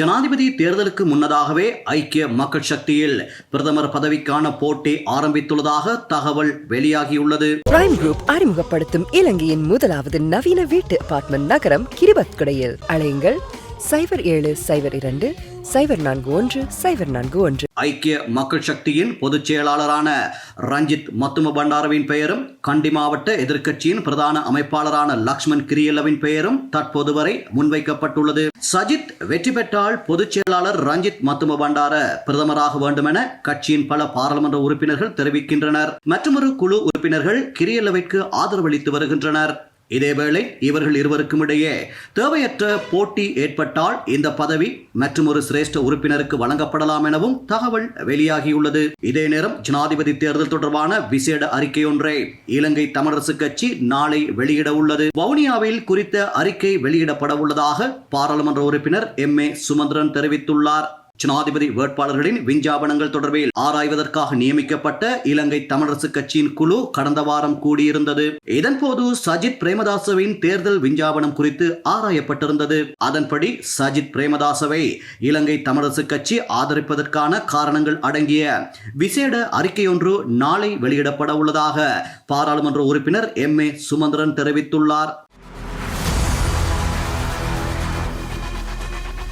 ஜனாதிபதி தேர்தலுக்கு முன்னதாகவே ஐக்கிய மக்கள் சக்தியில் பிரதமர் பதவிக்கான போட்டி ஆரம்பித்துள்ளதாக தகவல் வெளியாகியுள்ளது. பிரைம் குரூப் அறிமுகப்படுத்தும் இலங்கையின் முதலாவது நவீன வீட்டு அபார்ட்மெண்ட் நகரம் கிரிபத்குடையில். அழையுங்கள் சைபர் ஏழு சைபர் இரண்டு சைபர் நான்கு ஒன்று சைபர் நான்கு ஒன்று. ஐக்கிய மக்கள் சக்தியின் பொதுச் செயலாளரான ரஞ்சித் மத்தும பண்டாரவின் பெயரும் கண்டி மாவட்ட எதிர்க்கட்சியின் பிரதான அமைப்பாளரான லக்ஷ்மண் கிரியல்லவின் பெயரும் தற்போது வரை முன்வைக்கப்பட்டுள்ளது. சஜித் வெற்றி பெற்றால் பொதுச் செயலாளர் ரஞ்சித் மத்தும பண்டார பிரதமராக வேண்டுமென கட்சியின் பல பாராளுமன்ற உறுப்பினர்கள் தெரிவிக்கின்றனர். மற்றொரு குழு உறுப்பினர்கள் கிரியல்லவிற்கு ஆதரவளித்து வருகின்றனர். இதேவேளை இவர்கள் இருவருக்கும் இடையே தேவையற்ற போட்டி ஏற்பட்டால் இந்த பதவி மற்றும் ஒரு சிரேஷ்ட உறுப்பினருக்கு வழங்கப்படலாம் எனவும் தகவல் வெளியாகியுள்ளது. இதே நேரம் ஜனாதிபதி தேர்தல் தொடர்பான விசேட அறிக்கை ஒன்றை இலங்கை தமிழரசு கட்சி நாளை வெளியிட உள்ளது. வவுனியாவில் குறித்த அறிக்கை வெளியிடப்பட உள்ளதாக பாராளுமன்ற உறுப்பினர் எம் ஏ சுமந்திரன் தெரிவித்துள்ளார். ஜனாதிபதி வேட்பாளர்களின் விஞ்ஞாபனங்கள் தொடர்பில் ஆராய்வதற்காக நியமிக்கப்பட்ட இலங்கை தமிழரசு கட்சியின் குழு கடந்த வாரம் கூடியிருந்தது. இதன்போது சஜித் பிரேமதாசவின் தேர்தல் விஞ்ஞாபனம் குறித்து ஆராயப்பட்டிருந்தது. அதன்படி சஜித் பிரேமதாசவை இலங்கை தமிழரசு கட்சி ஆதரிப்பதற்கான காரணங்கள் அடங்கிய விசேட அறிக்கையொன்று நாளை வெளியிடப்பட உள்ளதாக பாராளுமன்ற உறுப்பினர் எம் ஏ சுமந்திரன் தெரிவித்துள்ளார்.